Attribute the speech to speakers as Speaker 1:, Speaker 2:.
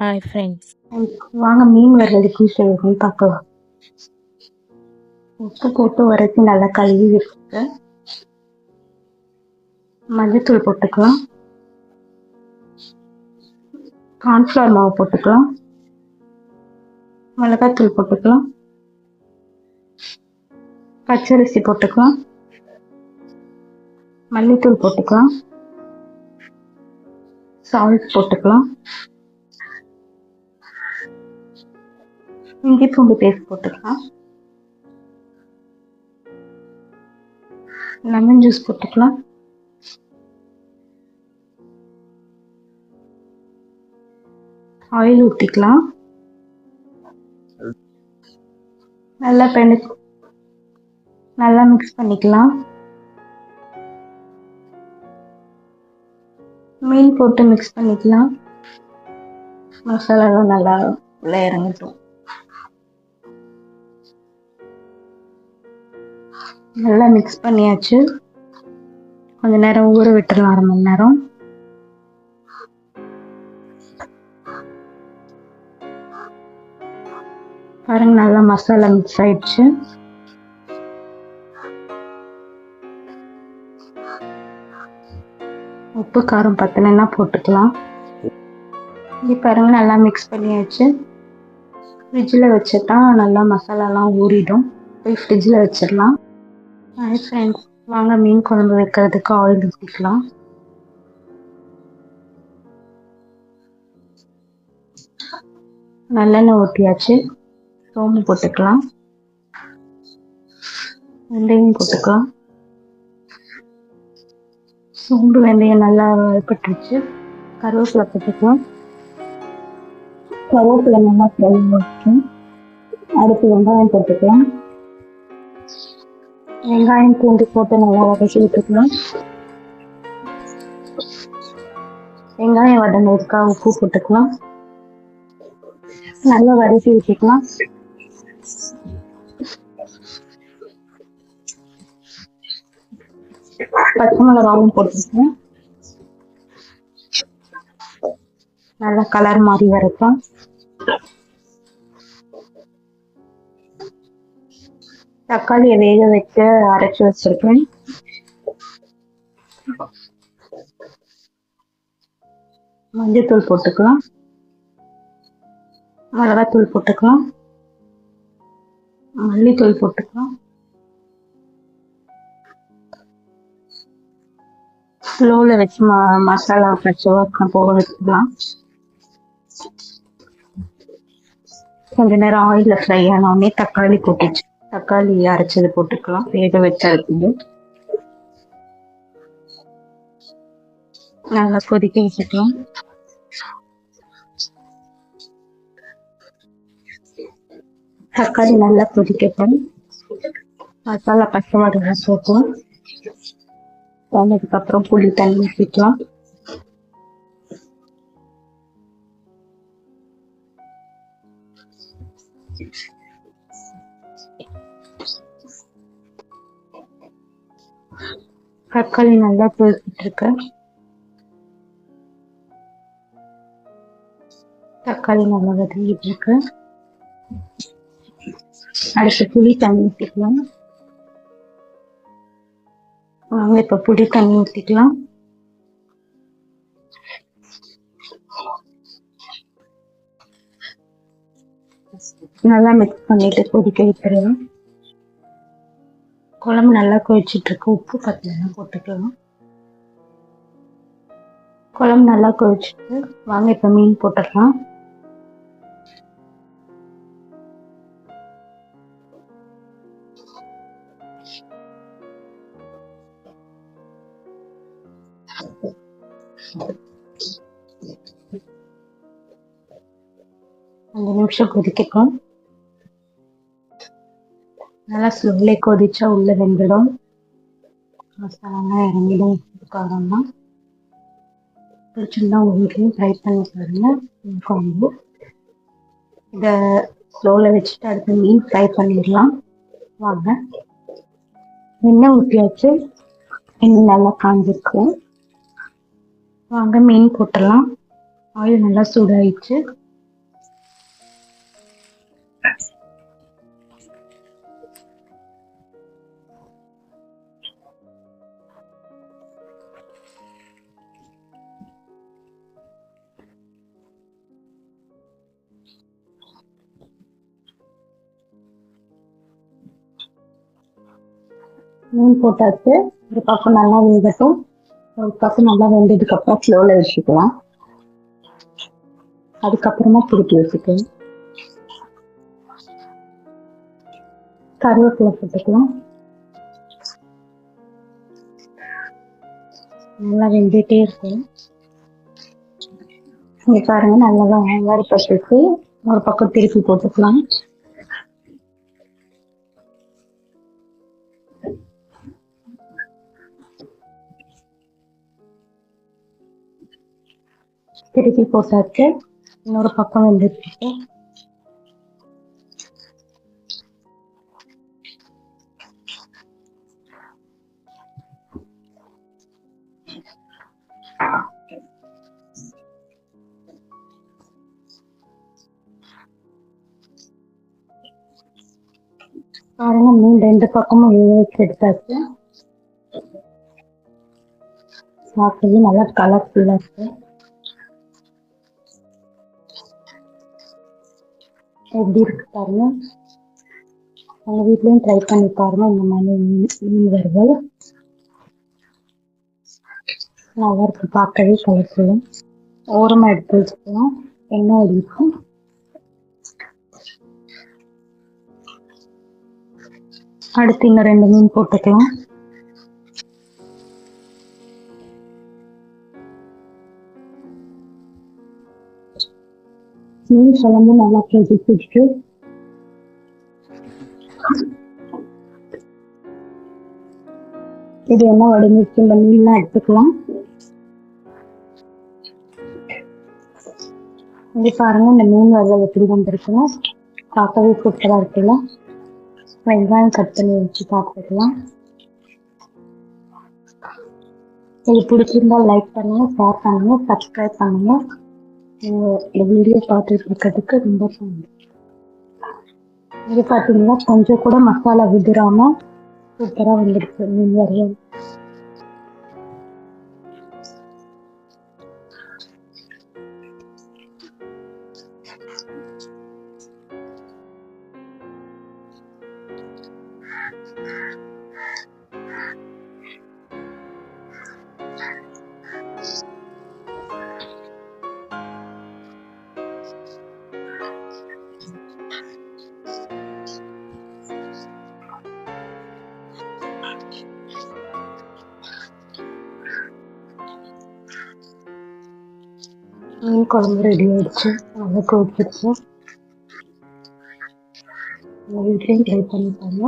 Speaker 1: Hi friends
Speaker 2: வாங்க மீன் வறுவலுக்கு செய்யணும்னு பார்க்கலாம். உப்பு போட்டு வரைக்கும் நல்லா கழுவி வச்சுட்டு மஞ்சத்தூள் போட்டுக்கலாம். கார்ன்ஃப்ளவர் மாவு போட்டுக்கலாம். மிளகாத்தூள் போட்டுக்கலாம். பச்சரிசி போட்டுக்கலாம். மல்லித்தூள் போட்டுக்கலாம். சால்ட் போட்டுக்கலாம். இஞ்சி பூண்டு பேஸ்ட் போட்டுக்கலாம். லெமன் ஜூஸ் போட்டுக்கலாம். ஆயில் ஊற்றிக்கலாம் நல்லா பெணு நல்லா மிக்ஸ் பண்ணிக்கலாம். மீன் போட்டு மிக்ஸ் பண்ணிக்கலாம். மசாலாலாம் நல்லா உள்ள இறங்கட்டும். நல்லா மிக்ஸ் பண்ணியாச்சு. கொஞ்ச நேரம் ஊற விட்டுறலாம் அரை மணி நேரம். பாருங்க நல்லா மசாலா மிக்ஸ் ஆயிடுச்சு. உப்பு காரம் பத்தலைன்னா போட்டுக்கலாம். இங்கே பாருங்க நல்லா மிக்ஸ் பண்ணியாச்சு. ஃப்ரிட்ஜில் வச்சுட்டா நல்லா மசாலாலாம் ஊறிடும். போய் ஃப்ரிட்ஜில் வச்சிடலாம். ஹாய் ஃப்ரெண்ட்ஸ் வாங்க மீன் குழம்பு வைக்கிறதுக்கு ஆயில் ஊற்றிக்கலாம் நல்லெண்ணெய் ஊற்றியாச்சு சோம்பு போட்டுக்கலாம். வெந்தயம் போட்டுக்கலாம். சோம்பு வெந்தயம் நல்லா வறுபட்டுருச்சு. கருவேப்பிலை போட்டுக்கலாம். கருவேப்பிலை நல்லா ஃப்ரை ஆச்சு அடுத்து வெங்காயம் போட்டுக்கலாம். வெங்காயம் பூண்டு போட்டு நல்லா வதக்கி விட்டுக்கலாம் வெங்காயம் வதங்கிருக்கா உப்பு போட்டுக்கலாம். நல்லா வதக்கி வச்சுக்கலாம் பச்சை மிளகாவும் போட்டுக்கலாம். நல்லா கலர் மாதிரி வரைக்கும் தக்காளியை வேக வச்சு அரைச்சி வச்சிருக்கேன். மஞ்சத்தூள் போட்டுக்கலாம். மிளகாத்தூள் போட்டுக்கலாம். மல்லித்தூள் போட்டுக்கலாம். ஸ்லோவில் வச்சு ம மசாலா ஃப்ரெஷ்ஷாக போக வச்சுக்கலாம். கொஞ்ச நேரம் ஆயிலில் ஃப்ரை ஆனோடனே தக்காளி போட்டுச்சு. தக்காளி அரைச்சது போட்டுக்கலாம். வேக வச்சு அரைச்சது நல்லா கொதிக்க வச்சுக்கலாம் தக்காளி நல்லா கொதிக்கட்டும். மசாலா பச்சை மிளகாய் போட்டோம் அதுக்கப்புறம் புளி தண்ணி ஊற்றிக்கலாம் தக்காளி நல்லா கொதிக்கிட்டு இருக்கு தக்காளி நல்லா வதங்கிட்டு இருக்கு அடுத்து புளி தண்ணி ஊற்றிக்கலாம் வாங்க இப்ப புளி தண்ணி ஊற்றிக்கலாம் நல்லா மிக்ஸ் பண்ணிட்டு கொதிக்க வைக்கிறேன். குழம்பு நல்லா கொதிச்சிட்டு இருக்கு உப்பு பத்தலாம் போட்டுக்கலாம். குழம்பு நல்லா கொதிச்சிட்டு வாங்க இப்போ மீன் போட்டுடலாம். அஞ்சு நிமிஷம் கொதிக்கட்டும். நல்லா ஸ்லோலே கொதிச்சா உள்ள வெந்துடும். மசாலாலாம் இறங்கிடும். காரம்னா பிடிச்சிருந்தா உங்க ட்ரை பண்ணி பாருங்க. இதை ஸ்லோவில் வச்சுட்டு அடுத்து மீன் ஃப்ரை பண்ணிடலாம். வாங்க. எண்ணெய் ஊற்றியாச்சு எண்ணெய் நல்லா காஞ்சிருக்கும். வாங்க மீன் போட்டுடலாம் ஆயில் நல்லா சூடாயிடுச்சு. மீன் போட்டாச்சு. ஒரு பக்கம் நல்லா வேகட்டும் ஒரு பக்கம் நல்லா வெந்ததுக்கு அப்புறம் ஸ்லோல வச்சுக்கலாம். அதுக்கப்புறமா திருப்பி வச்சுக்கலாம். கருவேப்பிலை போட்டுக்கலாம். நல்லா வெந்துட்டே இருக்கும். இங்க பாருங்க நல்லா வறுப்பட்டுட்டு ஒரு பக்கம் திருப்பி போட்டுக்கலாம். திருப்பி போட்டாச்சு இன்னொரு பக்கம் வந்துருச்சு பாருங்க மீன் ரெண்டு பக்கமும் வேக வச்சு எடுத்தாச்சு சாப்பிட்டது நல்லா கலர்ஃபுல்லா இருக்கு எப்படி இருக்கு பாருங்க. உங்க வீட்லயும் ட்ரை பண்ணி பாருங்க இந்த மாதிரி மீன் மீன் வறுவல் நல்லா இருக்கு பார்க்கவே கலர்ஃபுல்லும் ஓரமா எடுத்து வச்சுக்கலாம். எண்ணெய் அடிக்கும் அடுத்து இன்னும் ரெண்டு மீன் போட்டுக்கலாம். மீன் குழம்பு நல்லா கொதிச்சிட்டு இது என்ன வடிஞ்சிச்சு இந்த மீன்லாம் எடுத்துக்கலாம் இது பாருங்க இந்த மீன் வறுவல் எப்படி வந்திருக்குன்னு பார்க்கவே சூப்பரா இருக்குல்ல வெங்காயம் கட் பண்ணி வச்சு பார்த்துக்கலாம் இது பிடிச்சிருந்தா லைக் பண்ணுங்க ஷேர் பண்ணுங்க சப்ஸ்கிரைப் பண்ணுங்க இந்த- வீடியோ பார்த்துட்டு இருக்கிறதுக்கு ரொம்ப தேங்க்ஸ் இது பார்த்தீங்கன்னா கொஞ்சம் கூட மசாலா விதிராம சூப்பரா வந்துருக்கு. மீன் வரையும் மீன் குழம்பு ரெடி ஆயிடுச்சு நல்லா கொதிச்சிருச்சு உங்கள் வீட்லேயும் ட்ரை பண்ணி பாருங்க